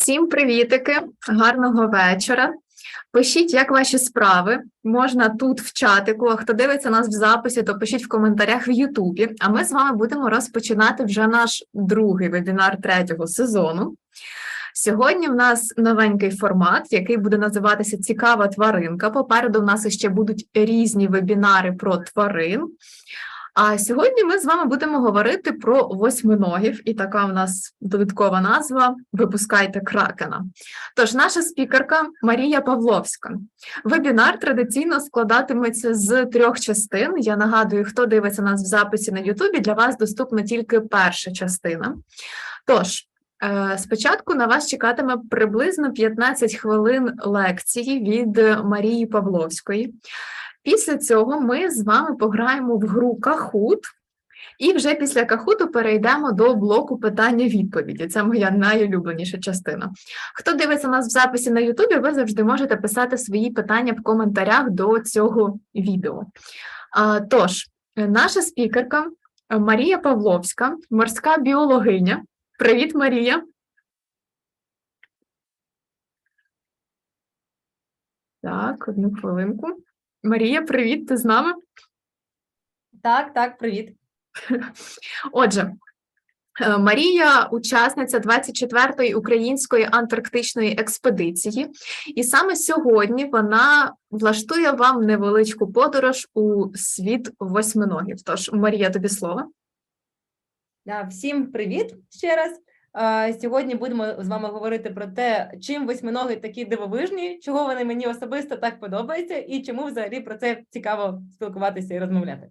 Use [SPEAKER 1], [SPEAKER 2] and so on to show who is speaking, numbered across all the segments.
[SPEAKER 1] Всім привітики, гарного вечора. Пишіть, як ваші справи. Можна тут в чатику. А хто дивиться нас в записі, то пишіть в коментарях в Ютубі. А ми з вами будемо розпочинати вже наш другий вебінар третього сезону. Сьогодні в нас новенький формат, який буде називатися Цікава тваринка. Попереду в нас ще будуть різні вебінари про тварин. А сьогодні ми з вами будемо говорити про восьминогів, і така в нас додаткова назва Випускайте кракена. Тож, наша спікерка Марія Павловська. Вебінар традиційно складатиметься з трьох частин. Я нагадую, хто дивиться нас в записі на Ютубі, для вас доступна тільки перша частина. Тож, е, спочатку на вас чекатиме приблизно 15 хвилин лекції від Марії Павловської. Після цього ми з вами пограємо в гру Кахут, і вже після Кахуту перейдемо до блоку питання-відповіді. Це моя найулюбленіша частина. Хто дивиться нас в записі на Ютубі, ви завжди можете писати свої питання в коментарях до цього відео. Тож, наша спікерка Марія Павловська, морська біологиня. Привіт, Марія! Так, одну хвилинку. Марія, привіт, ти з нами?
[SPEAKER 2] Так, так, привіт.
[SPEAKER 1] Отже, е, Марія учасниця 24-ї української антарктичної експедиції, і саме сьогодні вона влаштує вам невеличку подорож у світ восьминогів. Тож, Марія, тобі слово.
[SPEAKER 2] Да, Всім привіт ще раз. А, Сьогодні будемо з вами говорити про те, чим восьминоги такі дивовижні, чого вони мені особисто так подобаються, і чому взагалі про це цікаво спілкуватися і розмовляти.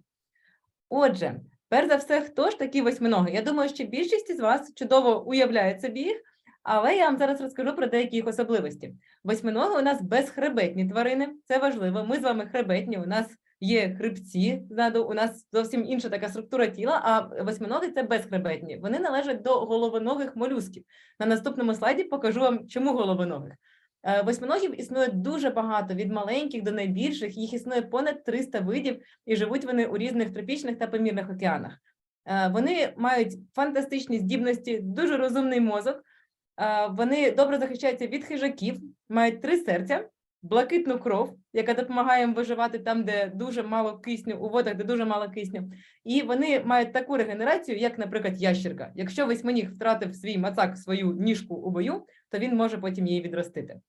[SPEAKER 2] Отже, перш за все, хто ж такі восьминоги? Я думаю, що більшість із вас чудово уявляють собі їх, але я вам зараз розкажу про деякі їх особливості. Восьминоги у нас безхребетні тварини, це важливо. Ми з вами хребетні, у нас є хребці ззаду, у нас зовсім інша така структура тіла, а восьминоги це безхребетні. Вони належать до головоногих молюсків. На наступному слайді покажу вам, чому головоногих. Е, Восьминогів існує дуже багато, від маленьких до найбільших. Їх існує понад 300 видів, і живуть вони у різних тропічних та помірних океанах. Е, Вони мають фантастичні здібності, дуже розумний мозок. Е, Вони добре захищаються від хижаків, мають три серця, блакитну кров, яка допомагає їм виживати там, де дуже мало кисню, у водах, де дуже мало кисню. І вони мають таку регенерацію, як, наприклад, ящерка. Якщо восьминіг втратив свій мацак, свою ніжку у бою, то він може потім її відростити.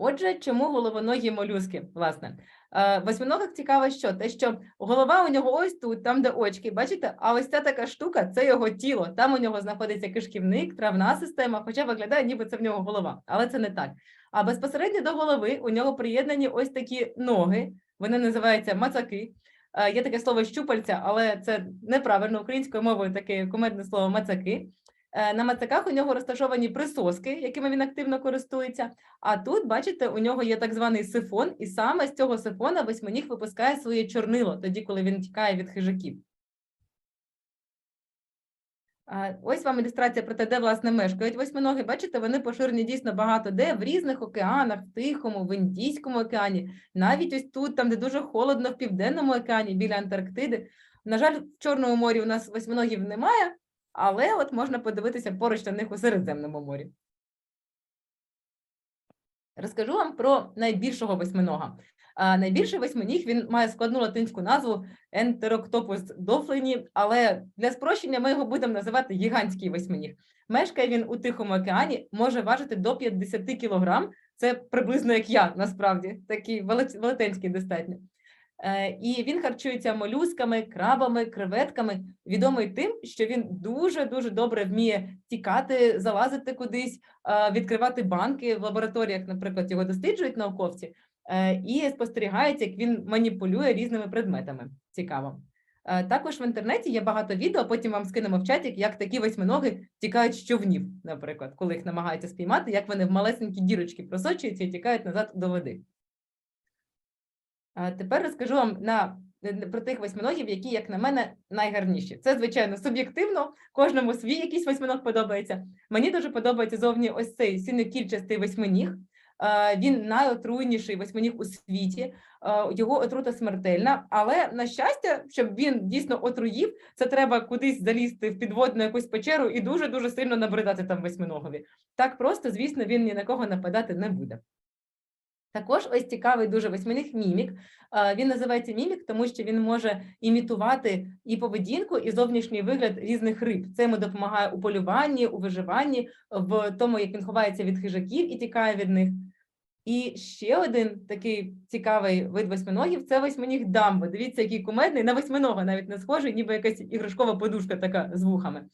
[SPEAKER 2] Отже, чому головоногі молюски? Власне, Е, восьминогих цікаво, що те, що голова у нього ось тут, там де очки, бачите? А ось ця така штука це його тіло. Там у нього знаходиться кишківник, травна система, хоча виглядає, ніби це в нього голова, але це не так. А безпосередньо до голови у нього приєднані ось такі ноги. Вони називаються мацаки. Е, Є таке слово щупальця, але це неправильно українською мовою таке кумедне слово мацаки. Е, На мацаках у нього розташовані присоски, якими він активно користується. А тут, бачите, у нього є так званий сифон, і саме з цього сифона восьминіг випускає своє чорнило, тоді, коли він тікає від хижаків. Ось вам ілюстрація про те, де власне мешкають восьминоги. Бачите, вони поширені дійсно багато де в різних океанах, в Тихому, в Індійському океані, навіть ось тут, там, де дуже холодно, в Південному океані, біля Антарктиди. На жаль, в Чорному морі у нас восьминогів немає, але от можна подивитися поруч на них у Середземному морі. Розкажу вам про найбільшого восьминога. А, найбільший восьминіг він має складну латинську назву Enteroktopus dofleni, але для спрощення ми його будемо називати гігантський восьминіг. Мешкає він у Тихому океані, може важити до 50 кілограм. Це приблизно як я, насправді, такий велетенський достатньо. Е, І він харчується молюсками, крабами, креветками. Відомий тим, що він дуже дуже добре вміє тікати, залазити кудись, е, відкривати банки в лабораторіях, наприклад, його досліджують науковці, е, і спостерігається, як він маніпулює різними предметами. Цікаво. Також в інтернеті є багато відео, потім вам скинемо в чаті, як такі восьминоги тікають з човнів, наприклад, коли їх намагаються спіймати, як вони в малесенькі дірочки просочуються і тікають назад до води. Тепер розкажу вам на е, про тих восьминогів, які, як на мене, найгарніші. Це, звичайно, суб'єктивно, кожному свій якийсь восьминог подобається. Мені дуже подобається зовні ось цей синьокільчастий восьминіг. Він найотруйніший восьминіг у світі. Його отрута смертельна, але на щастя, щоб він дійсно отруїв, це треба кудись залізти в підводну якусь печеру і дуже дуже сильно набридати там восьминогові. Так просто, звісно, він ні на кого нападати не буде. Також ось цікавий дуже восьминіг мімік. Він називається мімік, тому що він може імітувати і поведінку, і зовнішній вигляд різних риб. Це йому допомагає у полюванні, у виживанні, в тому, як він ховається від хижаків і тікає від них. І ще один такий цікавий вид восьминогів це восьминіг дамбо. Дивіться, який кумедний, на восьминога навіть не схожий, ніби якась іграшкова подушка така з вухами.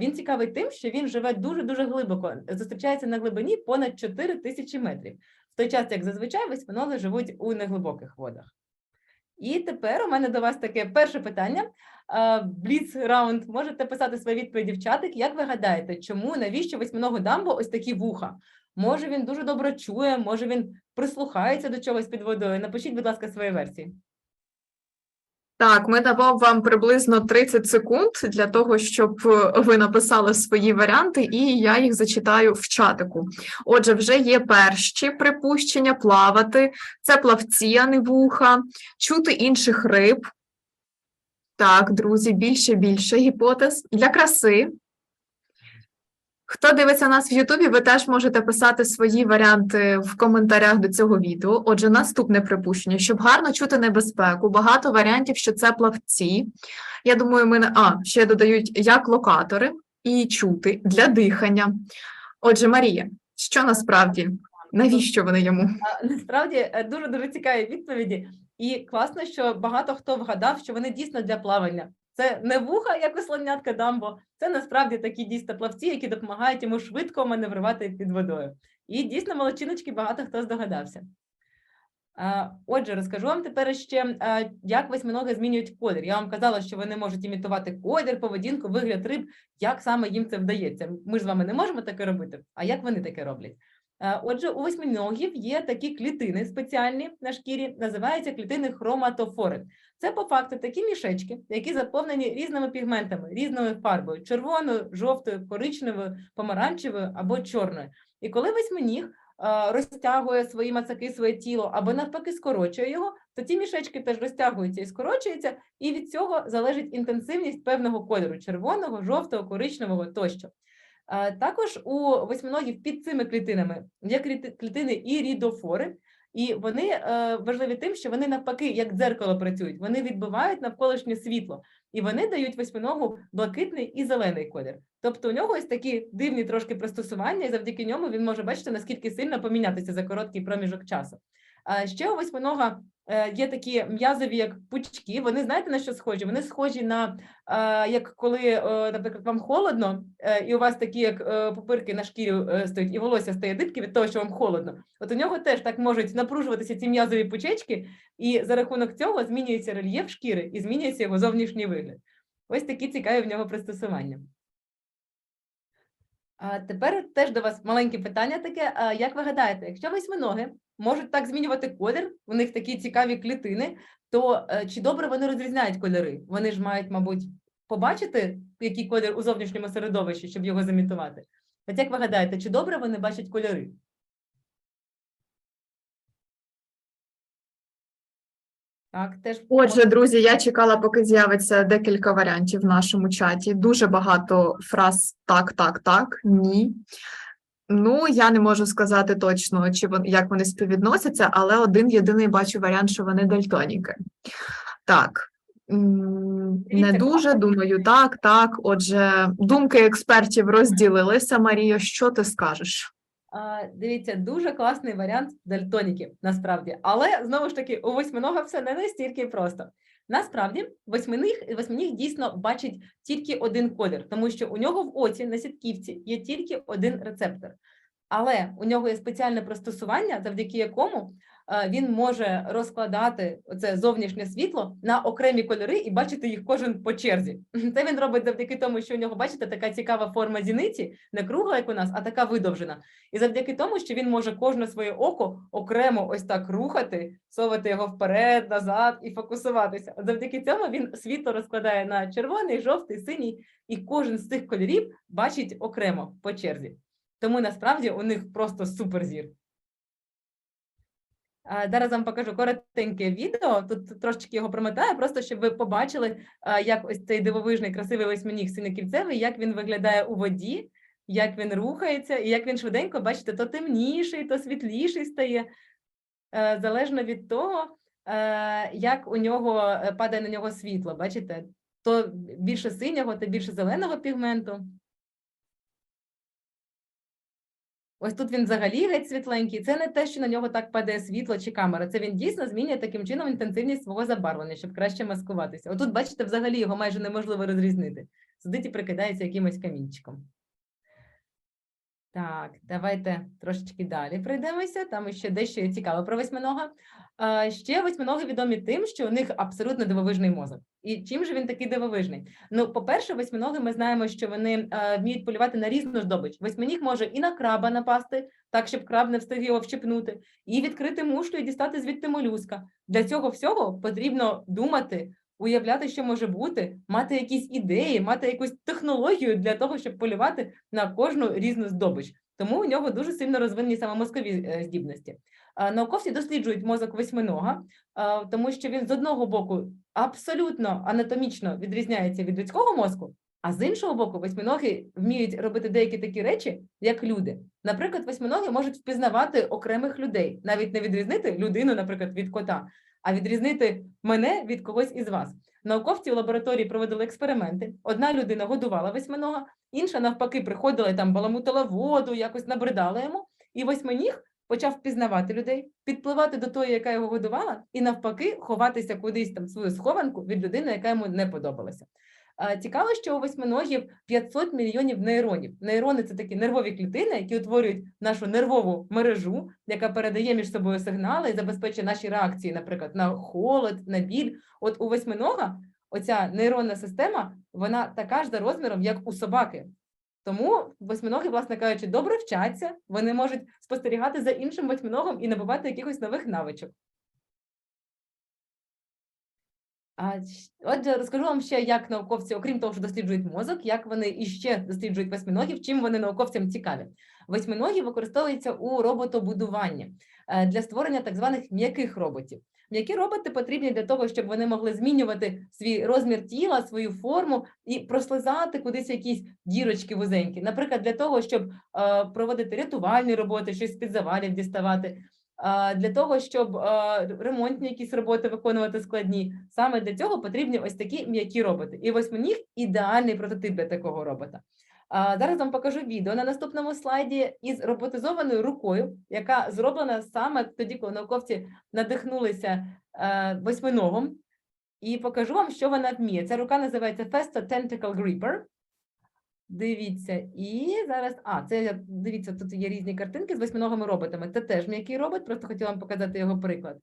[SPEAKER 2] Він цікавий тим, що він живе дуже дуже глибоко. Зустрічається на глибині понад 4 тисячі метрів. Той час, як зазвичай, восьминоги живуть у неглибоких водах. І тепер у мене до вас таке перше питання. Бліц раунд. Можете писати свої відповіді в чатик. Як ви гадаєте, чому навіщо восьминогу дамбо ось такі вуха? Може він дуже добре чує, може він прислухається до чогось під водою. Напишіть, будь ласка, свої версії.
[SPEAKER 1] Так, ми давав вам приблизно 30 секунд для того, щоб е, ви написали свої варіанти, і я їх зачитаю в чатику. Отже, вже є перші припущення плавати, це плавці, а не вуха, чути інших риб. Так, друзі, більше більше гіпотез для краси. Хто дивиться нас в Ютубі, ви теж можете писати свої варіанти в коментарях до цього відео. Отже, наступне припущення, щоб гарно чути небезпеку, багато варіантів, що це плавці. Я думаю, ми а ще додають як локатори і чути для дихання. Отже, Марія, що насправді? Навіщо вони йому?
[SPEAKER 2] Насправді дуже дуже цікаві відповіді, і класно, що багато хто вгадав, що вони дійсно для плавання. Це не вуха, як у слонятка Дамбо, це насправді такі дійсно плавці, які допомагають йому швидко маневрувати під водою. І дійсно молодчиночки багато хто здогадався. Отже, розкажу вам тепер ще, як восьминоги змінюють колір. Я вам казала, що вони можуть імітувати колір, поведінку, вигляд риб, як саме їм це вдається. Ми ж з вами не можемо таке робити, а як вони таке роблять? А, Отже, у восьминогів є такі клітини спеціальні на шкірі, називаються клітини хроматофори. Це по факту такі мішечки, які заповнені різними пігментами, різною фарбою: червоною, жовтою, коричневою, помаранчевою або чорною. І коли восьминіг е, розтягує свої мацаки, своє тіло або навпаки скорочує його, то ті мішечки теж розтягуються і скорочуються, і від цього залежить інтенсивність певного кольору: червоного, жовтого, коричневого тощо. Е, Також у восьминогів під цими клітинами є кліти- клітини ірідофори, і вони е, важливі тим, що вони навпаки, як дзеркало працюють, вони відбивають навколишнє світло, і вони дають восьминогу блакитний і зелений колір. Тобто у нього ось такі дивні трошки пристосування, і завдяки ньому він може бачити, наскільки сильно помінятися за короткий проміжок часу. Ще у восьминога е, є такі м'язові, як пучки. Вони знаєте на що схожі? Вони схожі на е, як коли, е, наприклад, вам холодно, і у вас такі як пупирки на шкірі стоять, і волосся стає дибки від того, що вам холодно. От у нього теж так можуть напружуватися ці м'язові пучечки, і за рахунок цього змінюється рельєф шкіри і змінюється його зовнішній вигляд. Ось такі цікаві в нього пристосування. А тепер теж до вас маленьке питання таке. А як ви гадаєте, якщо восьминоги можуть так змінювати колір, у них такі цікаві клітини, то е, чи добре вони розрізняють кольори? Вони ж мають, мабуть, побачити, який колір у зовнішньому середовищі, щоб його замітувати. От як ви гадаєте, чи добре вони бачать кольори? Так, теж
[SPEAKER 1] Отже, друзі, я чекала, поки з'явиться декілька варіантів в нашому чаті. Дуже багато фраз так, так, так, ні. Ну, я не можу сказати точно, чи вон, як вони співвідносяться, але один єдиний бачу варіант, що вони дальтоніки. Так. Не дуже, думаю, так, так. Отже, думки експертів розділилися. Марія, що ти скажеш?
[SPEAKER 2] Дивіться, дуже класний варіант дальтоніки, насправді. Але знову ж таки, у восьминога все не настільки просто. Насправді, восьминіг, восьминіг дійсно бачить тільки один колір, тому що у нього в оці на сітківці є тільки один рецептор. Але у нього є спеціальне пристосування, завдяки якому він може розкладати це зовнішнє світло на окремі кольори і бачити їх кожен по черзі. Це він робить завдяки тому, що у нього, бачите, така цікава форма зіниці, не кругла, як у нас, а така видовжена. І завдяки тому, що він може кожне своє око окремо ось так рухати, совати його вперед, назад і фокусуватися. Завдяки цьому він світло розкладає на червоний, жовтий, синій, і кожен з цих кольорів бачить окремо по черзі. Тому насправді у них просто суперзір. Зараз вам покажу коротеньке відео. Тут трошечки його промотаю, просто щоб ви побачили, як ось цей дивовижний красивий восьминіг синекільцевий, як він виглядає у воді, як він рухається, і як він швиденько, бачите, то темніший, то світліший стає, е, залежно від того, е, як у нього е, падає на нього світло. Бачите, то більше синього, то більше зеленого пігменту. Ось тут він взагалі геть світленький. Це не те, що на нього так падає світло чи камера. Це він дійсно змінює таким чином інтенсивність свого забарвлення, щоб краще маскуватися. Отут, бачите, взагалі його майже неможливо розрізнити. Сидить і прикидається якимось камінчиком. Так, давайте трошечки далі пройдемося. Там ще дещо цікаве про восьминога. А, ще восьминоги відомі тим, що у них абсолютно дивовижний мозок. І чим же він такий дивовижний? Ну, по-перше, восьминоги ми знаємо, що вони е, вміють полювати на різну здобич. Восьминіг може і на краба напасти, так щоб краб не встиг його вщипнути, і відкрити мушлю і дістати звідти молюска. Для цього всього потрібно думати, уявляти, що може бути, мати якісь ідеї, мати якусь технологію для того, щоб полювати на кожну різну здобич. Тому у нього дуже сильно розвинені саме мозкові е, здібності. Науковці досліджують мозок восьминога, тому що він з одного боку абсолютно анатомічно відрізняється від людського мозку, а з іншого боку, восьминоги вміють робити деякі такі речі, як люди. Наприклад, восьминоги можуть впізнавати окремих людей, навіть не відрізнити людину, наприклад, від кота, а відрізнити мене від когось із вас. Науковці в лабораторії проводили експерименти. Одна людина годувала восьминога, інша навпаки приходила і там баламутила воду, якось набридала йому, і восьминіг почав впізнавати людей, підпливати до тої, яка його годувала, і навпаки ховатися кудись там в свою схованку від людини, яка йому не подобалася. Цікаво, що у восьминогів 500 мільйонів нейронів. Нейрони це такі нервові клітини, які утворюють нашу нервову мережу, яка передає між собою сигнали і забезпечує наші реакції, наприклад, на холод, на біль. От у восьминога оця нейронна система, вона така ж за розміром, як у собаки. Тому восьминоги, власне кажучи, добре вчаться, вони можуть спостерігати за іншим восьминогом і набувати якихось нових навичок. Отже, розкажу вам ще, як науковці, окрім того, що досліджують мозок, як вони іще досліджують восьминогів, чим вони науковцям цікаві. Восьминогі використовуються у роботобудуванні е, для створення так званих м'яких роботів. М'які роботи потрібні для того, щоб вони могли змінювати свій розмір тіла, свою форму і прослизати кудись якісь дірочки вузенькі. Наприклад, для того, щоб е, проводити рятувальні роботи, щось під завалів діставати, для того, щоб ремонтні якісь роботи виконувати складні. Саме для цього потрібні ось такі м'які роботи. І восьминіг ідеальний прототип для такого робота. Зараз вам покажу відео на наступному слайді із роботизованою рукою, яка зроблена саме тоді, коли науковці надихнулися е, восьминогом. І покажу вам, що вона вміє. Ця рука називається Festo Tentacle Gripper. Дивіться, і зараз. А, це дивіться, тут є різні картинки з восьминогими роботами. Це теж м'який робот, просто хотіла вам показати його приклад.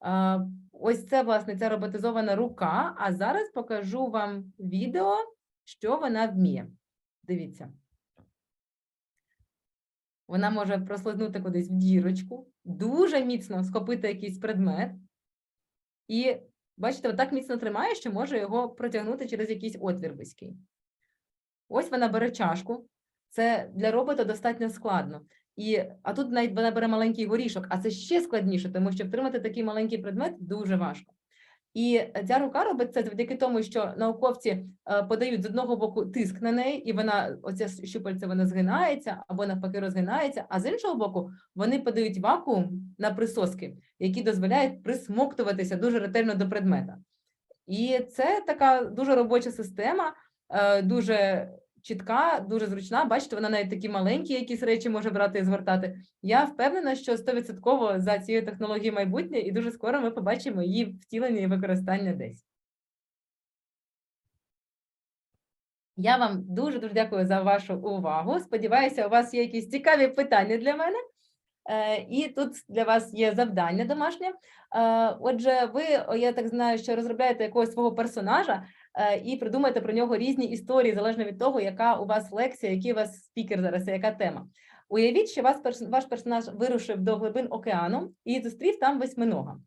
[SPEAKER 2] А, ось це, власне, ця роботизована рука. А зараз покажу вам відео, що вона вміє. Дивіться. Вона може прослизнути кудись в дірочку, дуже міцно схопити якийсь предмет. І, бачите, отак міцно тримає, що може його протягнути через якийсь отвір близький. Ось вона бере чашку. Це для робота достатньо складно. І, а тут навіть вона бере маленький горішок, а це ще складніше, тому що втримати такий маленький предмет дуже важко. І ця рука робить це завдяки тому, що науковці е, подають з одного боку тиск на неї, і вона оця щупальце вона згинається або навпаки розгинається. А з іншого боку, вони подають вакуум на присоски, які дозволяють присмоктуватися дуже ретельно до предмета. І це така дуже робоча система, дуже чітка, дуже зручна. Бачите, вона навіть такі маленькі якісь речі може брати і звертати. Я впевнена, що 100% за цією технологією майбутнє, і дуже скоро ми побачимо її втілення і використання десь. Я вам дуже дуже дякую за вашу увагу. Сподіваюся, у вас є якісь цікаві питання для мене. Е, І тут для вас є завдання домашнє. Е, Отже, ви, я так знаю, що розробляєте якогось свого персонажа е, і придумаєте про нього різні історії, залежно від того, яка у вас лекція, який у вас спікер зараз, яка тема. Уявіть, що вас ваш персонаж вирушив до глибин океану і зустрів там восьминога.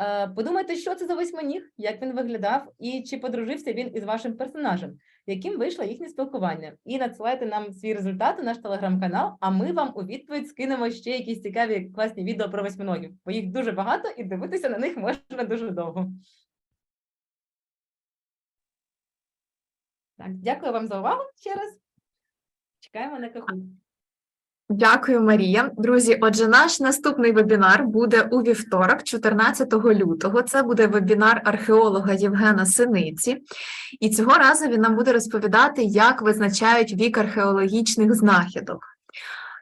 [SPEAKER 2] Е, Подумайте, що це за восьминіг, як він виглядав, і чи подружився він із вашим персонажем, яким вийшло їхнє спілкування. І надсилайте нам свій результат у наш телеграм-канал, а ми вам у відповідь скинемо ще якісь цікаві класні відео про восьминогів, бо їх дуже багато і дивитися на них можна дуже довго. Так, дякую вам за увагу ще раз. Чекаємо на каху.
[SPEAKER 1] Дякую, Марія. Друзі, отже, наш наступний вебінар буде у вівторок, 14 лютого. Це буде вебінар археолога Євгена Синиці. І цього разу він нам буде розповідати, як визначають вік археологічних знахідок.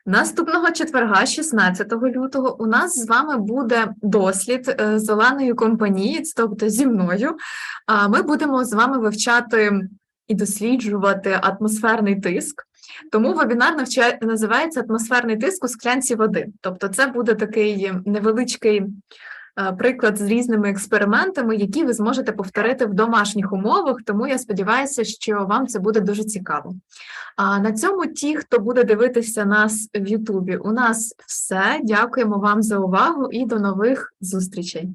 [SPEAKER 1] Наступного четверга, 16 лютого, у нас з вами буде дослід е, зеленої компанії, тобто зі мною. Ми будемо з вами вивчати і досліджувати атмосферний тиск. Тому вебінар навчає, називається атмосферний тиск у склянці води. Тобто, це буде такий невеличкий е, приклад з різними експериментами, які ви зможете повторити в домашніх умовах. Тому я сподіваюся, що вам це буде дуже цікаво. А на цьому ті, хто буде дивитися нас в Ютубі, у нас все. Дякуємо вам за увагу і до нових зустрічей.